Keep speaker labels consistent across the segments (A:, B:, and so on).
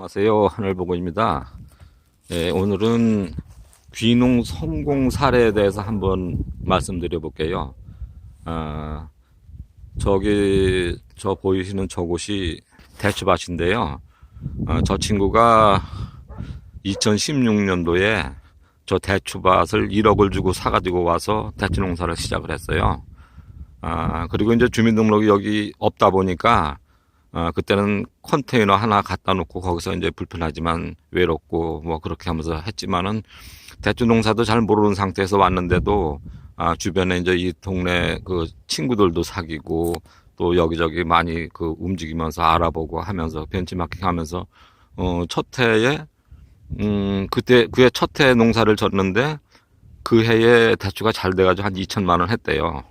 A: 안녕하세요. 하늘보고입니다. 예, 오늘은 귀농 성공 사례에 대해서 한번 말씀드려 볼게요. 아, 저기, 저 보이시는 저곳이 대추밭인데요. 아, 저 친구가 2016년도에 저 대추밭을 1억을 주고 사가지고 와서 대추 농사를 시작을 했어요. 아, 그리고 이제 주민등록이 여기 없다 보니까 아, 그때는 컨테이너 하나 갖다 놓고 거기서 이제 불편하지만 외롭고 뭐 그렇게 하면서 했지만은 대추 농사도 잘 모르는 상태에서 왔는데도 아, 주변에 이제 이 동네 그 친구들도 사귀고 또 여기저기 많이 그 움직이면서 알아보고 하면서 벤치마킹 하면서 어, 첫 해에 음, 그때 그해 첫해 농사를 졌는데 그 해에 대추가 잘 돼가지고 한 2천만 원 했대요.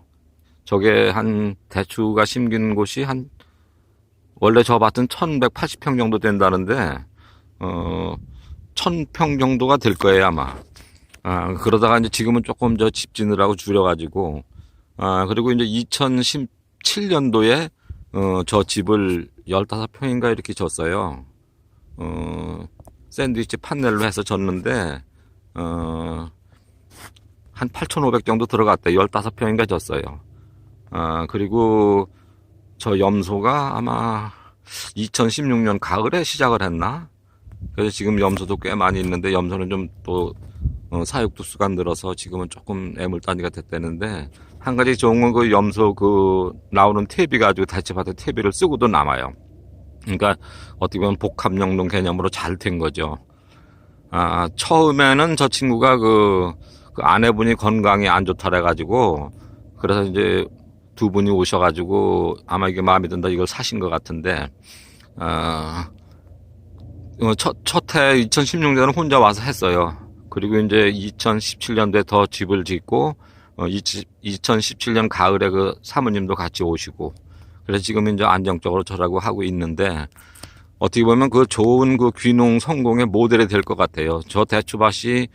A: 저게 한 대추가 심긴 곳이 한 원래 저 밭은 1180평 정도 된다는데 어 1000평 정도가 될 거예요 아마. 아 그러다가 이제 지금은 조금 저 집지느라고 줄여가지고 아 그리고 이제 2017년도에 어 저 집을 15평인가 이렇게 졌어요. 어 샌드위치 판넬로 해서 졌는데 어 한 8,500 정도 들어갔대 15평인가 졌어요. 아 그리고 저 염소가 아마 2016년 가을에 시작을 했나? 그래서 지금 염소도 꽤 많이 있는데 염소는 좀또 사육 두수가 늘어서 지금은 조금 애물단지가 됐다는데 한 가지 좋은 건 그 염소 그 나오는 퇴비 가지고 대체밭에 퇴비를 쓰고도 남아요. 그러니까 어떻게 보면 복합용동 개념으로 잘 된 거죠. 아 처음에는 저 친구가 그, 그 아내분이 건강이 안 좋다 그래가지고 그래서 이제 두 분이 오셔가지고 아마 이게 마음에 든다 이걸 사신 것 같은데 어, 어, 첫, 첫해 2016년에는 혼자 와서 했어요. 그리고 이제 2017년도에 더 집을 짓고 어, 2017년 가을에 그 사모님도 같이 오시고 그래서 지금 이제 안정적으로 저라고 하고 있는데 어떻게 보면 그 좋은 그 귀농 성공의 모델이 될 것 같아요. 저 대추밭이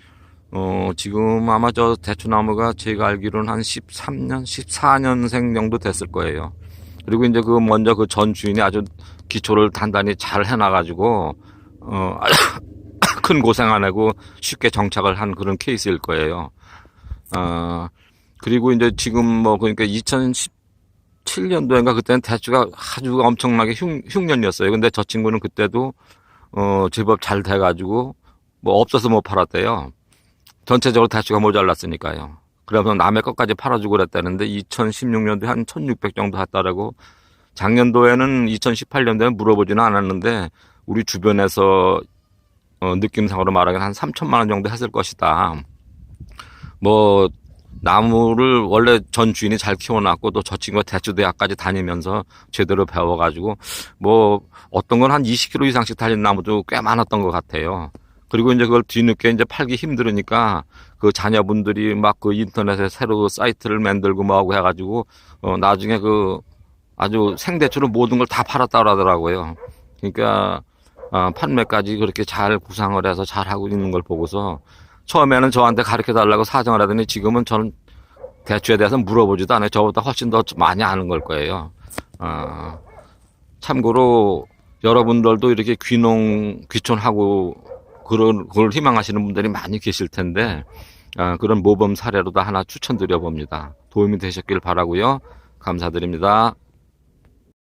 A: 어, 지금 아마 저 대추나무가 제가 알기로는 한 13년, 14년생 정도 됐을 거예요. 그리고 이제 그 먼저 그 전 주인이 아주 기초를 단단히 잘 해놔가지고, 어, 큰 고생 안 하고 쉽게 정착을 한 그런 케이스일 거예요. 어, 그리고 이제 지금 뭐 그러니까 2017년도인가 그때는 대추가 아주 엄청나게 흉, 흉년이었어요. 근데 저 친구는 그때도 어, 제법 잘 돼가지고 뭐 없어서 못 팔았대요. 전체적으로 대추가 모자랐으니까요. 그러면서 남의 것까지 팔아주고 그랬다는데 2016년도에 한 1600 정도 했다라고 작년도에는 2018년도에 물어보지는 않았는데 우리 주변에서 어, 느낌상으로 말하기는 한 3천만 원 정도 했을 것이다. 뭐 나무를 원래 전 주인이 잘 키워놨고 또 저 친구가 대추대학까지 다니면서 제대로 배워가지고 뭐 어떤 건 한 20km 이상씩 달린 나무도 꽤 많았던 것 같아요. 그리고 이제 그걸 뒤늦게 이제 팔기 힘들으니까 그 자녀분들이 막 그 인터넷에 새로 사이트를 만들고 뭐 하고 해가지고 어 나중에 그 아주 생대추로 모든 걸 다 팔았다 그러더라고요. 그러니까 어 판매까지 그렇게 잘 구상을 해서 잘 하고 있는 걸 보고서 처음에는 저한테 가르쳐 달라고 사정을 하더니 지금은 저는 대추에 대해서 물어보지도 않아요. 저보다 훨씬 더 많이 아는 걸 거예요. 어 참고로 여러분들도 이렇게 귀농 귀촌하고 그런 걸 희망하시는 분들이 많이 계실 텐데 아, 그런 모범 사례로도 하나 추천드려 봅니다. 도움이 되셨길 바라고요. 감사드립니다.